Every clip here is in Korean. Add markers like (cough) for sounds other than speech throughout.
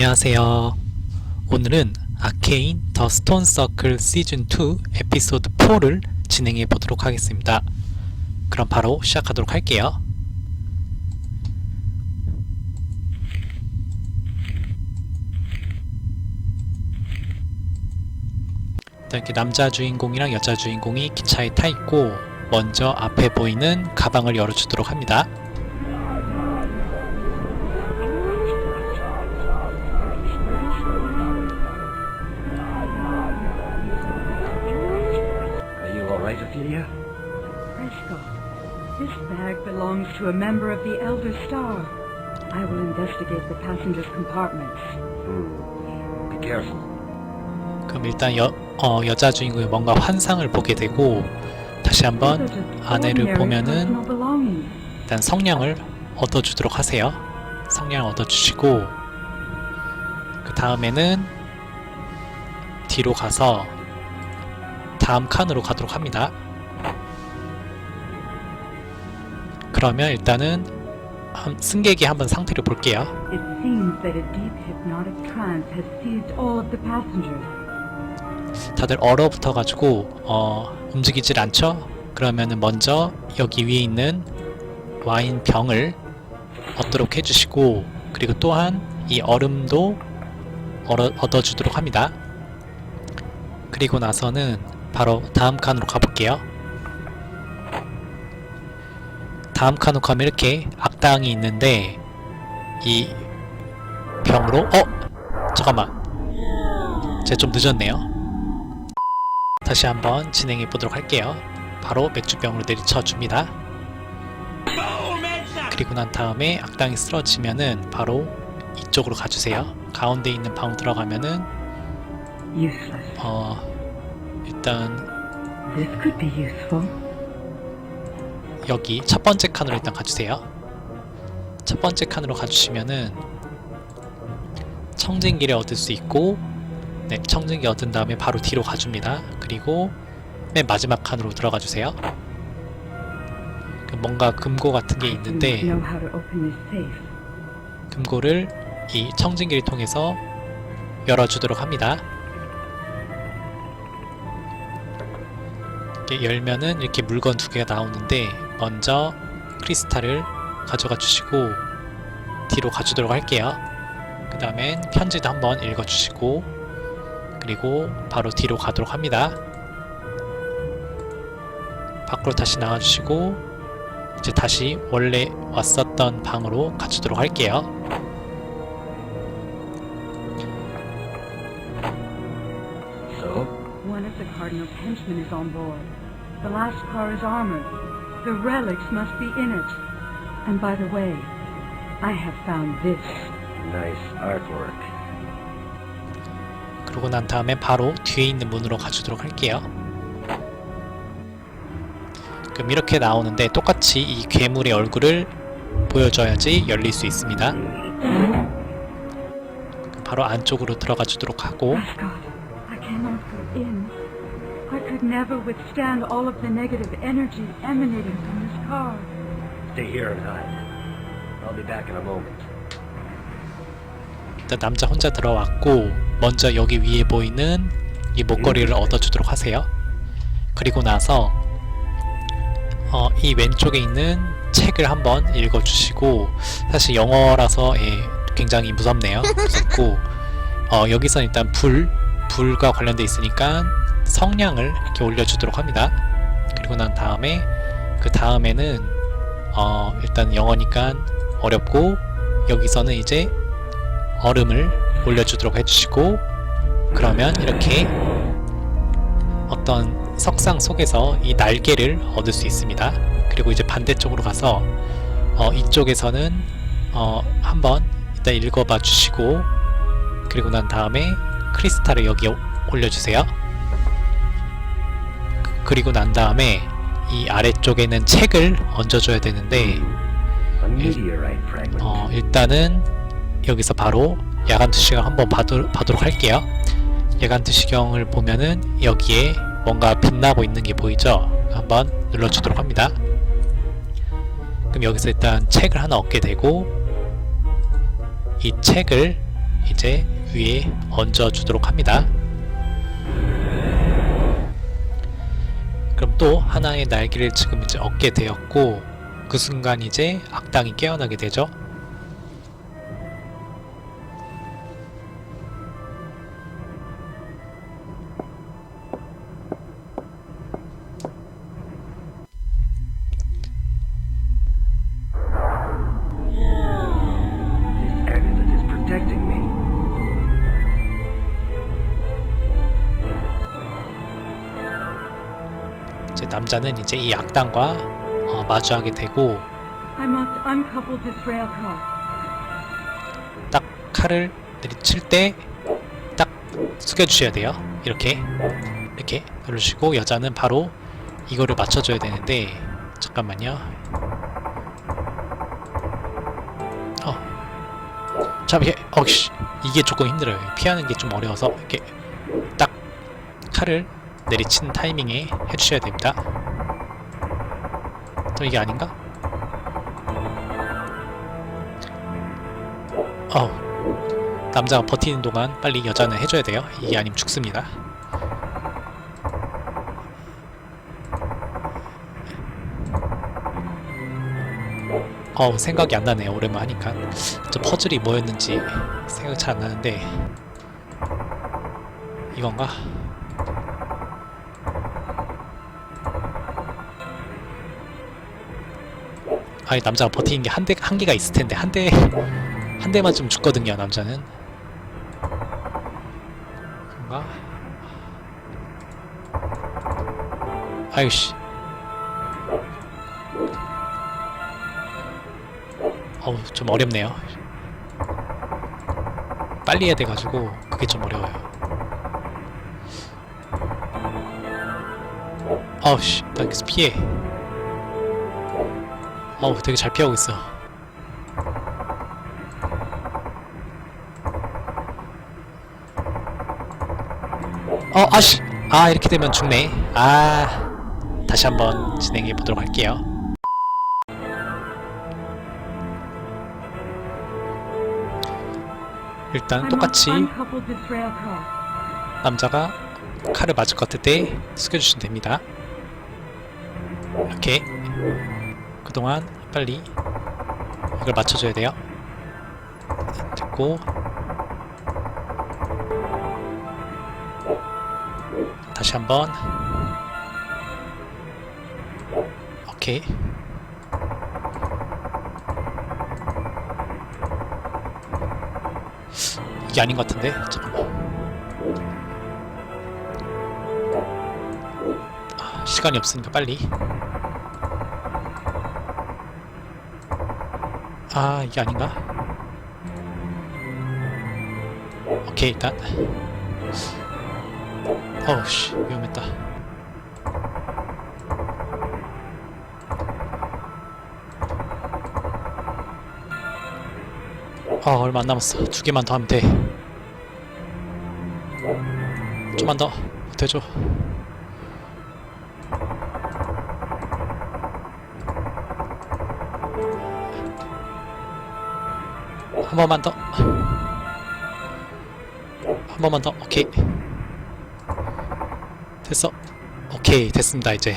안녕하세요. 오늘은 아케인 더 스톤 서클 시즌 2 에피소드 4를 진행해 보도록 하겠습니다. 그럼 바로 시작하도록 할게요. 이렇게 남자 주인공이랑 여자 주인공이 기차에 타 있고 먼저 앞에 보이는 가방을 열어주도록 합니다. This bag belongs to a member of the Elder Star. I will investigate the passengers' compartments. Hmm. Be careful. 그럼 일단 여, 어, 여자 주인공이 뭔가 환상을 보게 되고 다시 한번 아내를 보면은. 일단 성냥을 얻어주도록 하세요. 성냥을 얻어주시고 그 다음에는 뒤로 가서 다음 칸으로 가도록 합니다. 그러면 일단은 한- 승객이 한번 상태를 볼게요. 다들 얼어붙어 가지고 어, 움직이질 않죠? 그러면은 먼저 여기 위에 있는 와인 병을 얻도록 해주시고 그리고 또한 이 얼음도 얼어, 얻어주도록 합니다. 그리고 나서는 바로 다음 칸으로 가볼게요. 다음 칸으로 가면 이렇게 악당이 있는데 이 병으로 어 잠깐만 제가 좀 늦었네요. 다시 한번 진행해 보도록 할게요. 바로 맥주병으로 내리쳐 줍니다. 그리고 난 다음에 악당이 쓰러지면은 바로 이쪽으로 가주세요. 가운데 있는 방으로 들어가면은. 어 일단 여기 첫 번째 칸으로 일단 가주세요. 첫 번째 칸으로 가주시면은 청진기를 얻을 수 있고 네, 청진기 얻은 다음에 바로 뒤로 가줍니다. 그리고 맨 마지막 칸으로 들어가 주세요. 그 뭔가 금고 같은 게 있는데. 금고를 이 청진기를 통해서 열어주도록 합니다. 열면은 이렇게 물건 두 개가 나오는데 먼저 크리스탈을 가져가 주시고 뒤로 가주도록 할게요. 그 다음엔 편지도 한번 읽어주시고 그리고 바로 뒤로 가도록 합니다. 밖으로 다시 나와주시고 이제 다시 원래 왔었던 방으로 가주도록 할게요. So? One of the Cardinal's henchmen is on board. The last car is armored. The relics must be in it. And by the way, I have found this. Nice artwork. 그러고 난 다음에 바로 뒤에 있는 문으로 가주도록 할게요. 그럼 이렇게 나오는데 똑같이 이 괴물의 얼굴을 보여줘야지 열릴 수 있습니다. 바로 안쪽으로 들어가 주도록 하고 could never withstand all of the negative energy emanating from this car. Stay here and hide. I'll be back in a moment. 일단 남자 혼자 들어왔고 먼저 여기 위에 보이는 이 목걸이를 얻어주도록 하세요. 그리고 나서 어, 이 왼쪽에 있는 책을 한번 읽어주시고 사실 영어라서 예, 굉장히 무섭네요. 무섭고 어, 여기서 일단 불 불과 관련돼 있으니까 성냥을 이렇게 올려주도록 합니다. 그리고 난 다음에 그 다음에는 어, 일단 영어니까 어렵고 여기서는 이제 얼음을 올려주도록 해주시고 그러면 이렇게 어떤 석상 속에서 이 날개를 얻을 수 있습니다. 그리고 이제 반대쪽으로 가서 어, 이쪽에서는 어, 한번 일단 읽어봐 주시고 그리고 난 다음에 크리스탈을 여기 에 올려주세요. 그- 그리고 난 다음에 이 아래쪽에는 책을 얹어줘야 되는데. 어, 일단은 여기서 바로 야간 투시경 한번 봐도, 봐도록 할게요. 야간 투시경을 보면은 여기에 뭔가 빛나고 있는 게 보이죠? 한번 눌러주도록 합니다. 그럼 여기서 일단 책을 하나 얻게 되고 이 책을 이제 위에 얹어 주도록 합니다. 또 하나의 날개를 지금 이제 얻게 되었고 그 순간 이제 악당이 깨어나게 되죠. 남자는 이제 이 악당과 어, 마주하게 되고. 딱 칼을 내리칠 때 딱 숙여주셔야 돼요. 이렇게 이렇게 누르시고 여자는 바로 이거를 맞춰줘야 되는데 잠깐만요. 어, 참 이게 어씨 이게 조금 힘들어요. 피하는 게 좀 어려워서 이렇게 딱 칼을 내리친 타이밍에 해주셔야 됩니다. 또 이게 아닌가? 어우 남자가 버티는 동안 빨리 여자는 해줘야 돼요. 이게 아니면 죽습니다. 어 생각이 안 나네요. 오랜만 하니까 저 퍼즐이 뭐였는지 생각 잘 안 나는데 이건가? 아니 남자가 버티는 게 한 대한 개가 있을 텐데 한 대 (laughs) 한 대만 좀 죽거든요 남자는. 그런가? 아유씨. 어우 좀 어렵네요. 빨리 해야 돼가지고 그게 좀 어려워요. 어우씨 나 계속 피해 어우 되게 잘 피하고 있어 어, 아씨. 아, 이렇게 되면 죽네. 아, 다시 한번 진행해 보도록 할게요. 일단 똑같이. 남자가 칼을 맞을 것 같을 때 숙여주시면 됩니다. 이렇게 그동안 빨리 이걸 맞춰줘야 돼요. 됐고. 다시 한번. 오케이. 이게 아닌 것 같은데? 잠깐만. 아, 시간이 없으니까 빨리 아 이게 아닌가? 오케이 일단. 어우씨 위험했다. 아 얼마 안 남았어. 두 개만 더 하면 돼. 좀만 더. 돼줘 한 번만 더. 한 번만 더. 오케이. 됐어. 오케이. 됐습니다 이제!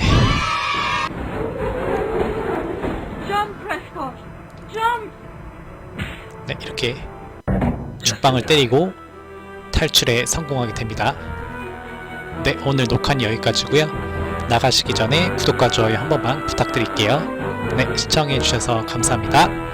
네 이렇게 죽방을 때리고 탈출에 성공하게 됩니다. 네 오늘 녹화는 여기까지고요. 나가시기 전에 구독과 좋아요 한 번만 부탁드릴게요. 네 시청해 주셔서 감사합니다